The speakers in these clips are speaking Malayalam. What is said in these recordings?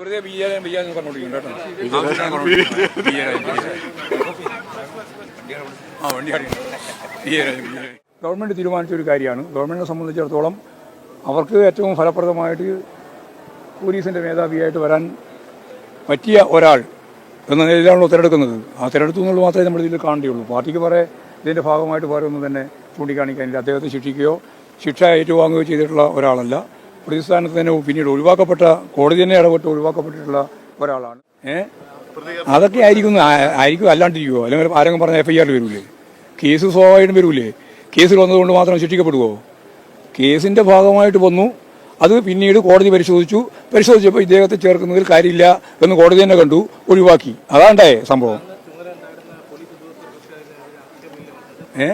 വെറുതെ പറഞ്ഞോണ്ടിരിക്കും. ബിജെപി. ആ വണ്ടി ഗവൺമെന്റ് തീരുമാനിച്ച ഒരു കാര്യമാണ്. ഗവൺമെന്റിനെ സംബന്ധിച്ചിടത്തോളം അവർക്ക് ഏറ്റവും ഫലപ്രദമായിട്ട് പോലീസിന്റെ മേധാവിയായിട്ട് വരാൻ പറ്റിയ ഒരാൾ എന്ന നിലയിലാണല്ലോ തിരഞ്ഞെടുക്കുന്നത് ആ തിരഞ്ഞെടുത്തു എന്നുള്ളത് മാത്രമേ നമ്മൾ ഇതിൽ കാണേണ്ടിയുള്ളൂ പാർട്ടിക്ക് പറയെ ഇതിന്റെ ഭാഗമായിട്ട് പോരൊന്നും തന്നെ ചൂണ്ടിക്കാണിക്കാനില്ല. അദ്ദേഹത്തെ ശിക്ഷിക്കുകയോ ശിക്ഷ ഏറ്റുവാങ്ങുകയോ ചെയ്തിട്ടുള്ള ഒരാളല്ല. പ്രതിസ്ഥാനത്ത് തന്നെ പിന്നീട് ഒഴിവാക്കപ്പെട്ട കോടതി തന്നെ ഇടപെട്ട് ഒഴിവാക്കപ്പെട്ടിട്ടുള്ള ഒരാളാണ്. ഏഹ് അതൊക്കെ ആയിരിക്കും ആയിരിക്കും അല്ലാണ്ടിരിക്കുമോ അല്ലെങ്കിൽ ആരെങ്കിലും പറഞ്ഞ എഫ് ഐ ആറിൽ വരൂലേ? കേസ് സ്വാഭാവികമായിട്ടും വരൂലേ? കേസിൽ വന്നതുകൊണ്ട് മാത്രം ശിക്ഷിക്കപ്പെടുമോ കേസിന്റെ ഭാഗമായിട്ട് വന്നു. അത് പിന്നീട് കോടതി പരിശോധിച്ചു. പരിശോധിച്ചപ്പോൾ ഇദ്ദേഹത്തെ ചേർക്കുന്നതിൽ കാര്യമില്ല എന്ന് കോടതി തന്നെ കണ്ടു ഒഴിവാക്കി. അതാണ്ടായേ സംഭവം. ഏ?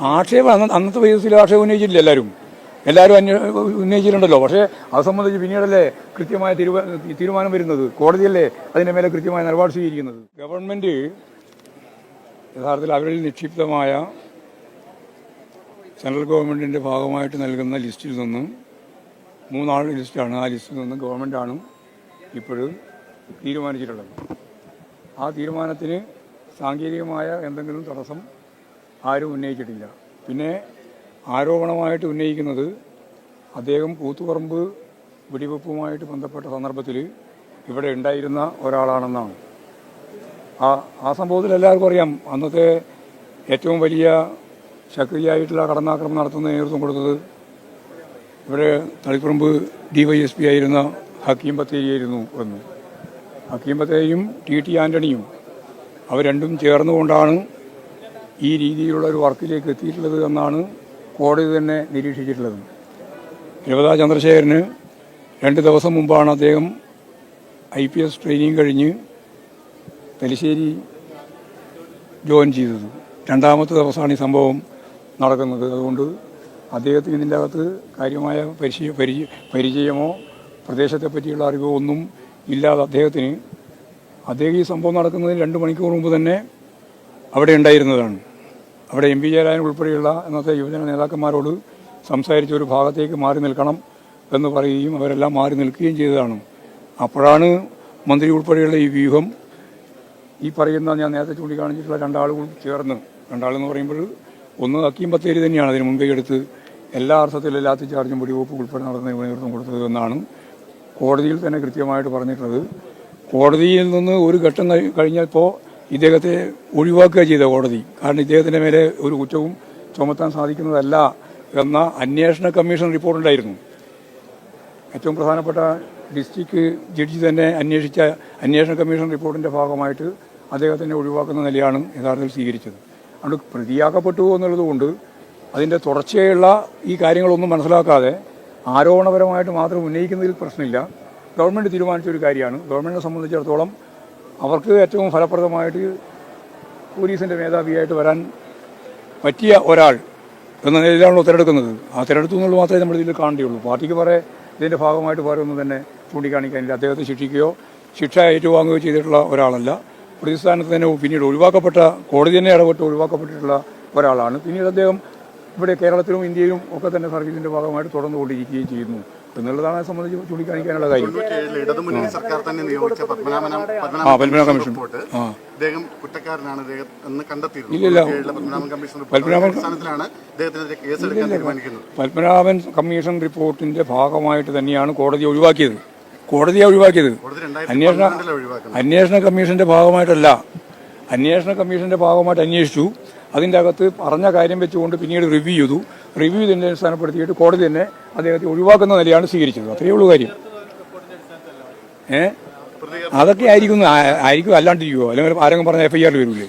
ആക്ഷേപം അന്ന- അന്നത്തെ വയസ്സിൽ ആക്ഷേപം ഉന്നയിച്ചില്ല എല്ലാവരും. എല്ലാവരും അന്വേ ഉന്നയിച്ചിട്ടുണ്ടല്ലോ. പക്ഷേ അത് സംബന്ധിച്ച് പിന്നീടല്ലേ കൃത്യമായ തീരുമാ- തീരുമാനം വരുന്നത്. കോടതിയല്ലേ അതിന്റെ മേലെ കൃത്യമായ നിലപാട് സ്വീകരിക്കുന്നത്. ഗവൺമെന്റ് യഥാർത്ഥത്തിൽ അവരിൽ നിക്ഷിപ്തമായ സെൻട്രൽ ഗവൺമെന്റിന്റെ ഭാഗമായിട്ട് നൽകുന്ന ലിസ്റ്റിൽ നിന്നും മൂന്നാൾ ലിസ്റ്റാണ്. ആ ലിസ്റ്റിൽ നിന്ന് ഗവൺമെന്റാണ് ഇപ്പോഴും തീരുമാനിച്ചിട്ടുള്ളത്. ആ തീരുമാനത്തിന് സാങ്കേതികമായ എന്തെങ്കിലും തടസ്സം ആരും ഉന്നയിച്ചിട്ടില്ല. പിന്നെ ആരോപണമായിട്ട് ഉന്നയിക്കുന്നത് അദ്ദേഹം കൂത്തുപറമ്പ് വെടിവെപ്പുമായിട്ട് ബന്ധപ്പെട്ട സന്ദർഭത്തിൽ ഇവിടെ ഉണ്ടായിരുന്ന ഒരാളാണെന്നാണ്. ആ ആ സംഭവത്തിൽ എല്ലാവർക്കും അറിയാം. അന്നത്തെ ഏറ്റവും വലിയ ശക്തിയായിട്ടുള്ള കടന്നാക്രമണം നടത്തുന്ന നേതൃത്വം കൊടുത്തത് ഇവിടെ തളിപ്പറമ്പ് ഡിവൈഎസ്പി ആയിരുന്ന ഹക്കീം ബത്തേരിയായിരുന്നു എന്ന്. ഹക്കീം ബത്തേരിയും ടി ടി ആന്റണിയും അവർ രണ്ടും ചേർന്നുകൊണ്ടാണ് ഈ രീതിയിലുള്ള ഒരു വർക്കിലേക്ക് എത്തിയിട്ടുള്ളത് എന്നാണ് കോടതി തന്നെ നിരീക്ഷിച്ചിട്ടുള്ളത്. രവതാ ചന്ദ്രശേഖരന് രണ്ട് ദിവസം മുമ്പാണ് അദ്ദേഹം ഐ പി എസ് ട്രെയിനിങ് കഴിഞ്ഞ് തലശ്ശേരി ജോയിൻ ചെയ്തത്. രണ്ടാമത്തെ ദിവസമാണ് ഈ സംഭവം നടക്കുന്നത്. അതുകൊണ്ട് അദ്ദേഹത്തിന് ഇതിന്റെ അകത്ത് കാര്യമായ പരിചയ പരിചയ പരിചയമോ പ്രദേശത്തെ പറ്റിയുള്ള അറിവോ ഒന്നും ഇല്ലാതെ അദ്ദേഹത്തിന് അദ്ദേഹം ഈ സംഭവം നടക്കുന്നതിന് രണ്ട് മണിക്കൂർ മുമ്പ് തന്നെ അവിടെ ഉണ്ടായിരുന്നതാണ്. അവിടെ എം പി ജയരാജൻ ഉൾപ്പെടെയുള്ള അന്നത്തെ യുവജന നേതാക്കന്മാരോട് സംസാരിച്ച് ഒരു ഭാഗത്തേക്ക് മാറി നിൽക്കണം എന്ന് പറയുകയും അവരെല്ലാം മാറി നിൽക്കുകയും ചെയ്തതാണ്. അപ്പോഴാണ് മന്ത്രി ഉൾപ്പെടെയുള്ള ഈ വ്യൂഹം ഈ പറയുന്ന ഞാൻ നേരത്തെ ചൂണ്ടിക്കാണിച്ചിട്ടുള്ള രണ്ടാളുകൾ ചേർന്ന്. രണ്ടാളെന്ന് പറയുമ്പോൾ ഒന്ന് അക്കീം ബത്തേരി തന്നെയാണ് അതിന് മുൻകൈ എടുത്ത് എല്ലാ അർത്ഥത്തിലും എല്ലാത്തി ചാർജും വെടിവെപ്പ് ഉൾപ്പെടെ നടന്ന നേതൃത്വം കൊടുത്തത് എന്നാണ് കോടതിയിൽ തന്നെ കൃത്യമായിട്ട് പറഞ്ഞിട്ടുള്ളത്. കോടതിയിൽ നിന്ന് ഒരു ഘട്ടം കഴി- കഴിഞ്ഞപ്പോൾ ഇദ്ദേഹത്തെ ഒഴിവാക്കുക ചെയ്ത കോടതി. കാരണം ഇദ്ദേഹത്തിന്റെ മേലെ ഒരു കുറ്റവും ചുമത്താൻ സാധിക്കുന്നതല്ല എന്ന അന്വേഷണ കമ്മീഷൻ റിപ്പോർട്ടുണ്ടായിരുന്നു ഏറ്റവും പ്രധാനപ്പെട്ട ഡിസ്ട്രിക്ട് ജഡ്ജി തന്നെ അന്വേഷിച്ച അന്വേഷണ കമ്മീഷൻ റിപ്പോർട്ടിന്റെ ഭാഗമായിട്ട് അദ്ദേഹത്തിനെ ഒഴിവാക്കുന്ന നിലയാണ് യഥാർത്ഥത്തിൽ സ്വീകരിച്ചത്. അതുകൊണ്ട് പ്രതിയാക്കപ്പെട്ടു എന്നുള്ളതുകൊണ്ട് അതിന്റെ തുടർച്ചയുള്ള ഈ കാര്യങ്ങളൊന്നും മനസ്സിലാക്കാതെ ആരോപണപരമായിട്ട് മാത്രം ഉന്നയിക്കുന്നതിൽ പ്രശ്നമില്ല. ഗവൺമെന്റ് തീരുമാനിച്ച ഒരു കാര്യമാണ്. ഗവൺമെന്റിനെ സംബന്ധിച്ചിടത്തോളം അവർക്ക് ഏറ്റവും ഫലപ്രദമായിട്ട് പോലീസിന്റെ മേധാവിയായിട്ട് വരാൻ പറ്റിയ ഒരാൾ എന്ന നിലയിലാണല്ലോ തിരഞ്ഞെടുക്കുന്നത്. ആ തിരഞ്ഞെടുത്തു എന്നുള്ളത് മാത്രമേ നമ്മൾ ഇതിൽ കാണേണ്ടിയുള്ളൂ പാർട്ടിക്ക് പറയെ ഇതിന്റെ ഭാഗമായിട്ട് ഒന്നും തന്നെ ചൂണ്ടിക്കാണിക്കാനില്ല അദ്ദേഹത്തെ ശിക്ഷിക്കുകയോ ശിക്ഷ ഏറ്റുവാങ്ങുകയോ ചെയ്തിട്ടുള്ള ഒരാളല്ല. പ്രതിസ്ഥാനത്ത് തന്നെ പിന്നീട് ഒഴിവാക്കപ്പെട്ട കോടതി തന്നെ ഇടപെട്ട് ഒഴിവാക്കപ്പെട്ടിട്ടുള്ള ഒരാളാണ്. പിന്നീട് അദ്ദേഹം ഇവിടെ കേരളത്തിലും ഇന്ത്യയിലും ഒക്കെ തന്നെ സർവീസിന്റെ ഭാഗമായിട്ട് തുടർന്നുകൊണ്ടിരിക്കുകയും ചെയ്യുന്നു. എന്നുള്ളതാണ് സംബന്ധിച്ച് ചൂണ്ടിക്കാണിക്കാനുള്ള കാര്യം. ഇടതുമുന്നണി സർക്കാർ തന്നെ നിയോഗിച്ച പത്മനാഭന ആ, പത്മനാഭ കമ്മീഷൻ. ആ. കുറ്റക്കാരനാണ് ഇദ്ദേഹം എന്ന് കണ്ടെത്തിയിരുന്നു. ഇല്ലില്ല. പത്മനാഭൻ കമ്മീഷൻ റിപ്പോർട്ട് പത്മനാഭൻ- അടിസ്ഥാനത്തിലാണ് ഇദ്ദേഹത്തിനെതിരെ കേസെടുക്കാൻ തീരുമാനിക്കുന്നത്. പത്മനാഭൻ കമ്മീഷൻ റിപ്പോർട്ടിന്റെ ഭാഗമായിട്ട് തന്നെയാണ് കോടതി ഒഴിവാക്കിയത്. കോടതിയെ ഒഴിവാക്കിയത്. കോടതി രണ്ടായിരത്തി അന്വേഷണ ഒഴിവാക്കുന്നത്? അന്വേഷണ കമ്മീഷന്റെ ഭാഗമായിട്ടല്ല. അന്വേഷണ കമ്മീഷന്റെ ഭാഗമായിട്ട് അന്വേഷിച്ചു. അതിന്റെ അകത്ത് പറഞ്ഞ കാര്യം വെച്ചുകൊണ്ട് പിന്നീട് റിവ്യൂ ചെയ്തു. റിവ്യൂ ഇതിനെ അടിസ്ഥാനപ്പെടുത്തിയിട്ട് കോടതി തന്നെ അദ്ദേഹത്തെ ഒഴിവാക്കുന്ന നിലയാണ് സ്വീകരിച്ചത്. അത്രയേ ഉള്ളൂ കാര്യം. ഏ? അതൊക്കെ ആയിരിക്കും ആയിരിക്കും. അല്ലാണ്ടിരിക്കുമോ അല്ലെങ്കിൽ ആരെങ്കിലും പറഞ്ഞ എഫ് ഐ ആറിൽ വരൂലേ?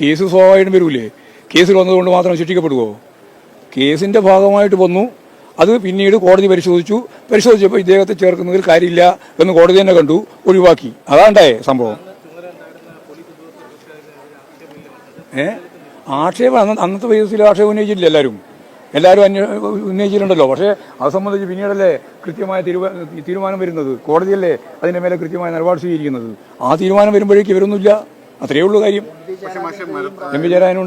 കേസ് സ്വാഭാവികമായിട്ടും വരൂലേ? കേസിൽ വന്നതുകൊണ്ട് മാത്രം ശിക്ഷിക്കപ്പെടുവോ? കേസിന്റെ ഭാഗമായിട്ട് വന്നു. അത് പിന്നീട് കോടതി പരിശോധിച്ചു. പരിശോധിച്ചപ്പോൾ ഇദ്ദേഹത്തെ ചേർക്കുന്നതിൽ കാര്യമില്ല എന്ന് കോടതി തന്നെ കണ്ടു. ഒഴിവാക്കി. അതാണ്ടായേ സംഭവം. ഏ? ആക്ഷേപം അന്ന് അന്നത്തെ വയസ്സിൽ ആക്ഷേപം ഉന്നയിച്ചിട്ടില്ല എല്ലാവരും. എല്ലാവരും അന്വേ ഉന്നയിച്ചിട്ടുണ്ടല്ലോ. പക്ഷേ അത് സംബന്ധിച്ച് പിന്നീടല്ലേ കൃത്യമായ തീരുമാ- തീരുമാനം വരുന്നത്. കോടതിയല്ലേ അതിന്റെ മേലെ കൃത്യമായ നിലപാട് സ്വീകരിക്കുന്നത്. ആ തീരുമാനം വരുമ്പോഴേക്ക് ഇവരൊന്നുമില്ല. അത്രയേ ഉള്ളൂ കാര്യം. എം വി മൊഴി രമതാ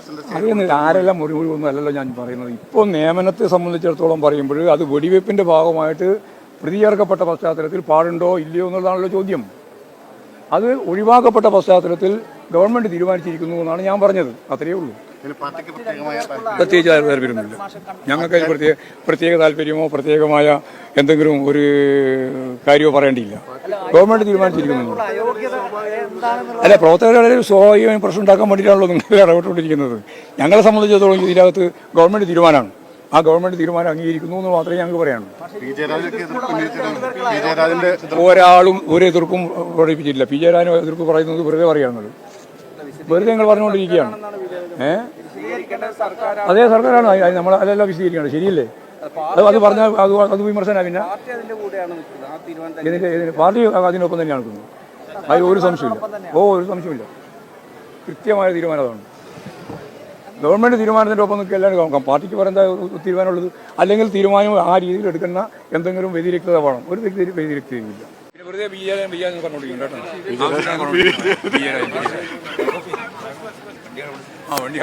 ചന്ദ്രശേഖരൻ അറിയുന്നില്ല. ആരെല്ലാം മുറി മുഴുവൊന്നും അല്ലല്ലോ ഞാൻ പറയുന്നത്. ഇപ്പോൾ നിയമനത്തെ സംബന്ധിച്ചിടത്തോളം പറയുമ്പോൾ അത് വെടിവെപ്പിന്റെ ഭാഗമായിട്ട് പ്രതി ചേർക്കപ്പെട്ട പശ്ചാത്തലത്തിൽ പാടുണ്ടോ ഇല്ലയോ എന്നുള്ളതാണല്ലോ ചോദ്യം. അത് ഒഴിവാക്കപ്പെട്ട പശ്ചാത്തലത്തിൽ ഗവൺമെന്റ് തീരുമാനിച്ചിരിക്കുന്നു എന്നാണ് ഞാൻ പറഞ്ഞത്. അത്രയേ ഉള്ളൂ. പ്രത്യേകിച്ച് താല്പര്യമൊന്നുമില്ല ഞങ്ങൾക്ക് അതിന് പ്രത്യേക പ്രത്യേക താല്പര്യമോ പ്രത്യേകമായ എന്തെങ്കിലും ഒരു കാര്യമോ പറയേണ്ടിയില്ല. ഗവൺമെന്റ് തീരുമാനിച്ചിരിക്കുന്നു. അല്ല പ്രവർത്തകരുടെ സ്വാഭാവികമായും പ്രശ്നം ഉണ്ടാക്കാൻ വേണ്ടിയിട്ടാണല്ലോ നിങ്ങൾ ഇടപെട്ടുകൊണ്ടിരിക്കുന്നത്. ഞങ്ങളെ സംബന്ധിച്ചിടത്തോളം ഇതിനകത്ത് ഗവൺമെന്റ് തീരുമാനമാണ്. ആ ഗവൺമെന്റ് തീരുമാനം അംഗീകരിക്കുന്നു എന്ന് മാത്രമേ ഞങ്ങൾക്ക് പറയാനുള്ളൂ. ഒരാളും ഒരു എതിർപ്പും പ്രകടിപ്പിച്ചില്ല പി ജയരാജനും എതിർപ്പ് പറയുന്നത് വെറുതെ പറയാനുള്ളത്. വെറുതെ നിങ്ങൾ പറഞ്ഞുകൊണ്ടിരിക്കുകയാണ്. ഏ? അതേ സർക്കാരാണ്. നമ്മൾ അതെല്ലാം വിശദീകരിക്കണം ശരിയല്ലേ? അത് അത് പറഞ്ഞാൽ അത് അത് വിമർശന പിന്നെ. പാർട്ടി അതിനൊപ്പം തന്നെയാണ് നിൽക്കുന്നത്. അതിൽ ഒരു സംശയമില്ല ഓ ഒരു സംശയമില്ല കൃത്യമായ തീരുമാനം അതാണ്. ഗവൺമെന്റ് തീരുമാനത്തിന്റെ ഒപ്പം നിൽക്കുക എല്ലാവരും നോക്കാം പാർട്ടിക്ക് പറയുന്ന തീരുമാനമുള്ളത്? അല്ലെങ്കിൽ തീരുമാനം ആ രീതിയിൽ എടുക്കുന്ന എന്തെങ്കിലും വ്യതിരിക്തത വേണം. ഒരു വ്യക്തി പിന്നെ വെറുതെ ബി ജെ ബി ജെ പറഞ്ഞോണ്ടിരിക്കും കേട്ടോ ആ വണ്ടി